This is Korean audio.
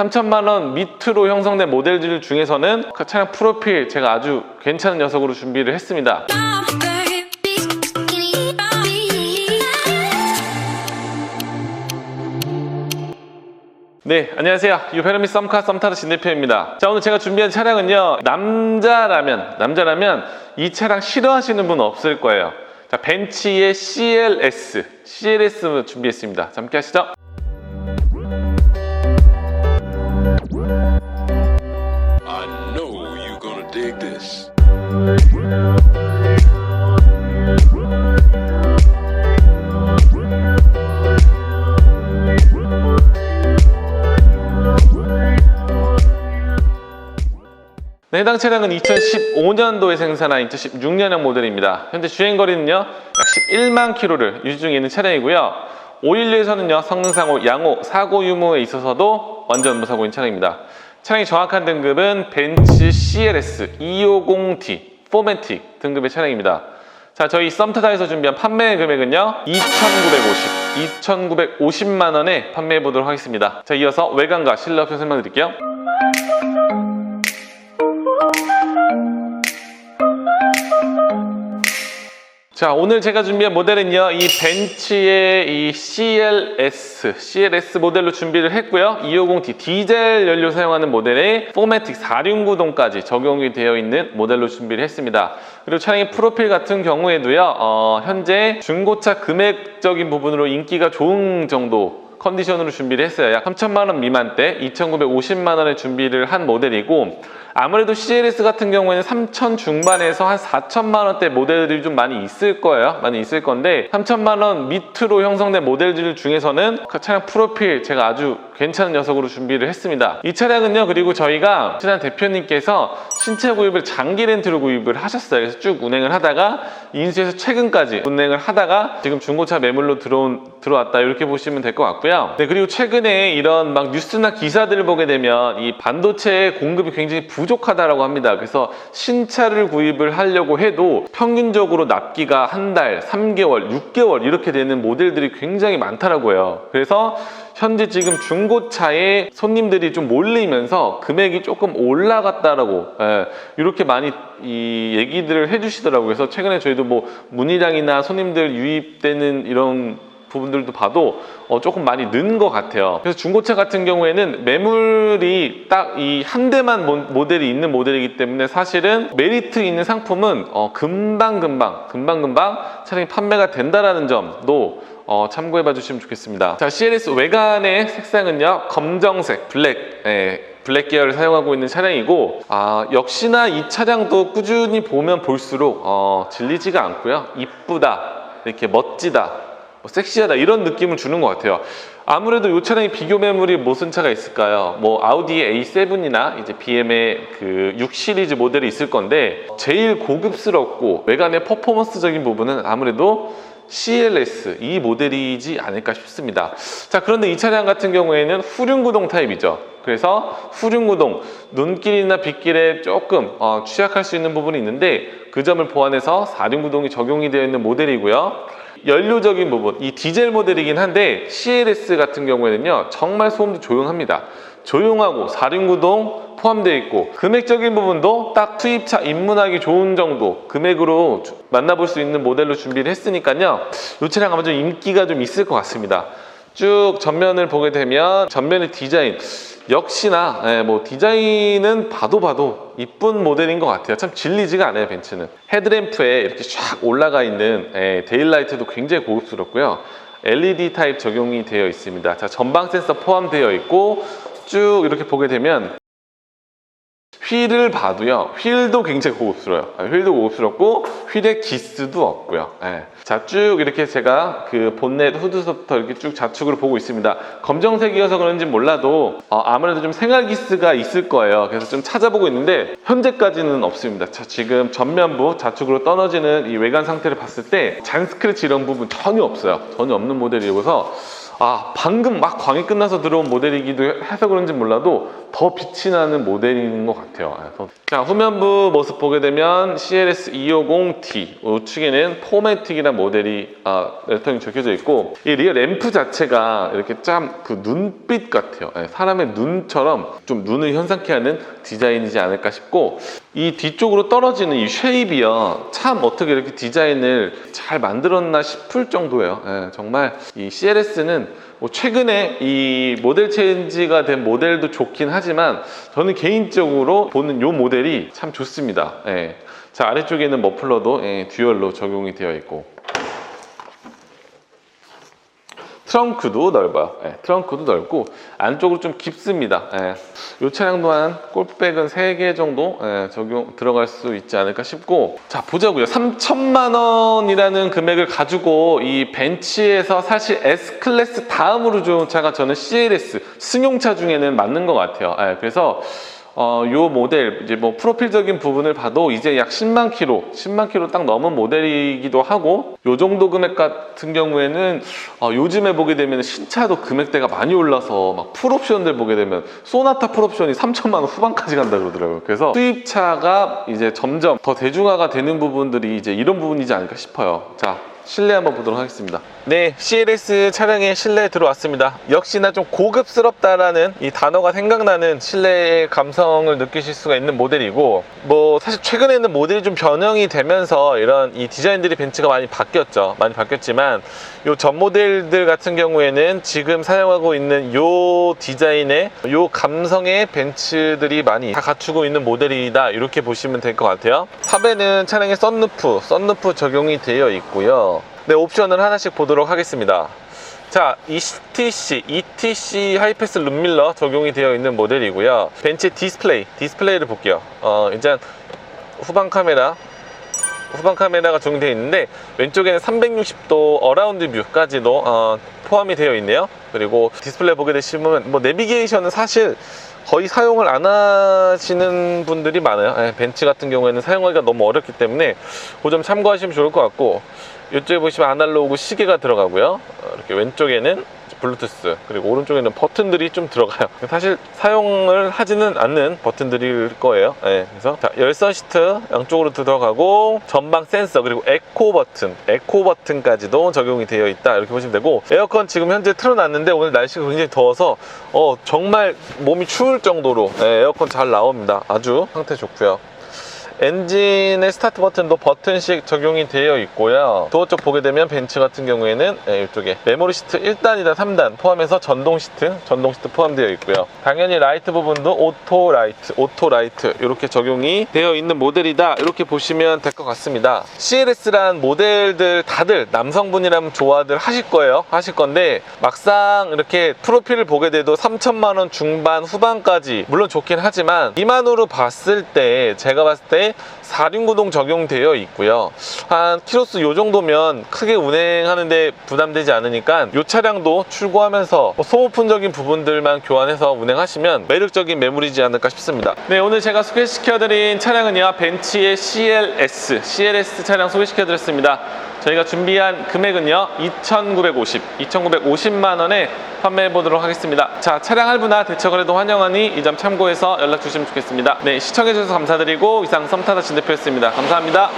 3천만 원 밑으로 형성된 모델들 중에서는 그 차량 프로필 제가 아주 괜찮은 녀석으로 준비를 했습니다. 네, 안녕하세요. 유페르미 썸카 썸타르 진대표입니다. 자, 오늘 제가 준비한 차량은요, 남자라면, 남자라면 이 차량 싫어하시는 분 없을 거예요. 자, 벤츠의 CLS, CLS 준비했습니다. 자, 함께 하시죠. Dig this. 네, 해당 차량은 2015년도에 생산한 2016년형 모델입니다. 현재 주행거리는요, 약 11만 킬로를 유지 중에 있는 차량이고요. 512에서는요, 성능상 양호, 사고 유무에 있어서도 완전 무사고인 차량입니다. 차량의 정확한 등급은 벤츠 CLS 250T 포맨틱 등급의 차량입니다. 자, 저희 썸타다에서 준비한 판매 금액은요, 2,950, 2,950만 원에 판매해 보도록 하겠습니다. 자, 이어서 외관과 실내 옵션 설명드릴게요. 자, 오늘 제가 준비한 모델은요, 이 벤츠의 이 CLS, CLS 모델로 준비를 했고요. 250T 디젤 연료 사용하는 모델에 포매틱 4륜구동까지 적용이 되어 있는 모델로 준비를 했습니다. 그리고 차량의 프로필 같은 경우에도요, 어, 현재 중고차 금액적인 부분으로 인기가 좋은 정도 컨디션으로 준비를 했어요. 약 3천만 원 미만대 2,950만 원에 준비를 한 모델이고 아무래도 CLS 같은 경우에는 3천 중반에서 한 4천만 원대 모델들이 좀 많이 있을 거예요. 많이 있을 건데 3천만 원 밑으로 형성된 모델들 중에서는 그 차량 프로필 제가 아주 괜찮은 녀석으로 준비를 했습니다. 이 차량은요. 그리고 저희가 친한 대표님께서 신차 구입을 장기 렌트로 구입을 하셨어요. 그래서 쭉 운행을 하다가 인수해서 최근까지 운행을 하다가 지금 중고차 매물로 들어온 들어왔다 이렇게 보시면 될 것 같고요. 네 그리고 최근에 이런 막 뉴스나 기사들을 보게 되면 이 반도체 공급이 굉장히 부족하다라고 합니다. 그래서 신차를 구입을 하려고 해도 평균적으로 납기가 한 달, 3개월, 6개월 이렇게 되는 모델들이 굉장히 많더라고요. 그래서 현재 지금 중고차에 손님들이 좀 몰리면서 금액이 조금 올라갔다라고 예, 이렇게 많이 이 얘기들을 해주시더라고요. 그래서 최근에 저희도 뭐 문의량이나 손님들 유입되는 이런 부분들도 봐도 어, 조금 많이 는 것 같아요. 그래서 중고차 같은 경우에는 매물이 딱 이 한 대만 모- 모델이 있는 모델이기 때문에 사실은 메리트 있는 상품은 어, 금방금방 금방금방 차량이 판매가 된다라는 점도 어, 참고해 봐 주시면 좋겠습니다. 자, CLS 외관의 색상은요, 검정색, 블랙, 예, 블랙 계열을 사용하고 있는 차량이고, 아, 역시나 이 차량도 꾸준히 보면 볼수록, 어, 질리지가 않고요. 이쁘다, 이렇게 멋지다, 뭐 섹시하다, 이런 느낌을 주는 것 같아요. 아무래도 이 차량의 비교 매물이 무슨 차가 있을까요? 뭐, 아우디의 A7이나 이제 BM의 그 6 시리즈 모델이 있을 건데, 제일 고급스럽고 외관의 퍼포먼스적인 부분은 아무래도 CLS 이 모델이지 않을까 싶습니다. 자 그런데 이 차량 같은 경우에는 후륜구동 타입이죠. 그래서 후륜구동 눈길이나 빗길에 조금 어, 취약할 수 있는 부분이 있는데 그 점을 보완해서 4륜구동이 적용이 되어 있는 모델이고요. 연료적인 부분 이 디젤 모델이긴 한데 CLS 같은 경우에는요 정말 소음도 조용합니다. 조용하고 4륜구동 포함되어 있고 금액적인 부분도 딱 투입차 입문하기 좋은 정도 금액으로 주- 만나볼 수 있는 모델로 준비를 했으니까요. 이 차량 아마 좀 인기가 좀 있을 것 같습니다. 쭉 전면을 보게 되면 전면의 디자인 역시나 예, 뭐 디자인은 봐도 봐도 이쁜 모델인 것 같아요. 참 질리지가 않아요 벤츠는. 헤드램프에 이렇게 쫙 올라가 있는 예, 데일라이트도 굉장히 고급스럽고요. LED 타입 적용이 되어 있습니다. 자 전방 센서 포함되어 있고 쭉 이렇게 보게 되면 휠을 봐도요 휠도 굉장히 고급스러워요. 아, 휠도 고급스럽고 휠에 기스도 없고요. 예. 자쭉 이렇게 제가 그 본넷 후드서부터 이렇게 쭉 좌측으로 보고 있습니다. 검정색이어서 그런지 몰라도 어, 아무래도 좀 생활 기스가 있을 거예요. 그래서 좀 찾아보고 있는데 현재까지는 없습니다. 자, 지금 전면부 좌측으로 떨어지는 이 외관 상태를 봤을 때 잔 스크래치 이런 부분 전혀 없어요. 전혀 없는 모델이어서 아 방금 막 광이 끝나서 들어온 모델이기도 해서 그런지 몰라도 더 빛이 나는 모델인 것 같아요. 그래서 자 후면부 모습 보게 되면 CLS 250T 우측에는 포매틱이라는 모델이 아, 레터링 적혀져 있고 이 리어 램프 자체가 이렇게 참그 눈빛 같아요. 예, 사람의 눈처럼 좀 눈을 현상케 하는 디자인이지 않을까 싶고 이 뒤쪽으로 떨어지는 이 쉐입이요 참 어떻게 이렇게 디자인을 잘 만들었나 싶을 정도예요. 예, 정말 이 CLS는 뭐 최근에 이 모델 체인지가 된 모델도 좋긴 하지만 저는 개인적으로 보는 이 모델이 참 좋습니다. 예. 자 아래쪽에는 머플러도 예, 듀얼로 적용이 되어 있고 트렁크도 넓어요. 예, 트렁크도 넓고 안쪽으로 좀 깊습니다. 예. 이 차량 또한 꼴백은 3개 정도 예, 적용 들어갈 수 있지 않을까 싶고 자 보자고요. 3천만 원이라는 금액을 가지고 이 벤츠에서 사실 S 클래스 다음으로 좋은 차가 저는 CLS 승용차 중에는 맞는 것 같아요. 예, 그래서 어, 요 모델 이제 뭐 프로필적인 부분을 봐도 이제 약 10만 킬로, 10만 킬로 딱 넘은 모델이기도 하고 요 정도 금액 같은 경우에는 어, 요즘에 보게 되면 신차도 금액대가 많이 올라서 막 풀옵션들 보게 되면 소나타 풀옵션이 3천만 원 후반까지 간다 그러더라고요. 그래서 수입차가 이제 점점 더 대중화가 되는 부분들이 이제 이런 부분이지 않을까 싶어요. 자, 실내 한번 보도록 하겠습니다. 네, CLS 차량의 실내에 들어왔습니다. 역시나 좀 고급스럽다라는 이 단어가 생각나는 실내의 감성을 느끼실 수가 있는 모델이고, 뭐 사실 최근에는 모델이 좀 변형이 되면서 이런 이 디자인들이 벤츠가 많이 바뀌었죠. 많이 바뀌었지만 요전 모델들 같은 경우에는 지금 사용하고 있는 요 디자인의 요 감성의 벤츠들이 많이 다 갖추고 있는 모델이다 이렇게 보시면 될 것 같아요. 탑에는 차량에 썬루프, 썬루프 적용이 되어 있고요. 네, 옵션을 하나씩 보도록 하겠습니다. 자, ETC, ETC 하이패스 룸밀러 적용이 되어 있는 모델이고요. 벤츠 디스플레이, 디스플레이를 볼게요. 어, 일단 후방 카메라, 후방 카메라가 적용되어 있는데 왼쪽에는 360도 어라운드 뷰까지도 어, 포함이 되어 있네요. 그리고 디스플레이 보게 되시면 뭐 내비게이션은 사실 거의 사용을 안 하시는 분들이 많아요. 예, 벤츠 같은 경우에는 사용하기가 너무 어렵기 때문에 그 점 참고하시면 좋을 것 같고 이쪽에 보시면 아날로그 시계가 들어가고요. 어, 이렇게 왼쪽에는 블루투스 그리고 오른쪽에는 버튼들이 좀 들어가요. 사실 사용을 하지는 않는 버튼들일 거예요. 예, 그래서 자, 열선 시트 양쪽으로 들어가고 전방 센서 그리고 에코 버튼, 에코 버튼까지도 적용이 되어 있다 이렇게 보시면 되고 에어컨 지금 현재 틀어놨는데 오늘 날씨가 굉장히 더워서 어, 정말 몸이 추울 정도로 예, 에어컨 잘 나옵니다. 아주 상태 좋고요. 엔진의 스타트 버튼도 버튼식 적용이 되어 있고요. 도어 쪽 보게 되면 벤츠 같은 경우에는 예, 이쪽에 메모리 시트 1단이다 3단 포함해서 전동 시트, 전동 시트 포함되어 있고요. 당연히 라이트 부분도 오토 라이트, 오토 라이트 이렇게 적용이 되어 있는 모델이다. 이렇게 보시면 될 것 같습니다. CLS란 모델들 다들 남성분이라면 좋아들 하실 거예요. 하실 건데 막상 이렇게 프로필을 보게 돼도 3천만 원 중반 후반까지 물론 좋긴 하지만 이만으로 봤을 때 제가 봤을 때 4륜구동 적용되어 있고요. 한 키로수 요 정도면 크게 운행하는데 부담되지 않으니까 이 차량도 출고하면서 뭐 소모품적인 부분들만 교환해서 운행하시면 매력적인 매물이지 않을까 싶습니다. 네, 오늘 제가 소개시켜드린 차량은요. 벤츠의 CLS, CLS 차량 소개시켜드렸습니다. 저희가 준비한 금액은요 2,950, 2,950만 원에 판매해 보도록 하겠습니다. 자 차량 할부나 대처 거래도 환영하니 이 점 참고해서 연락 주시면 좋겠습니다. 네 시청해 주셔서 감사드리고 이상 썸타다 진 대표였습니다. 감사합니다.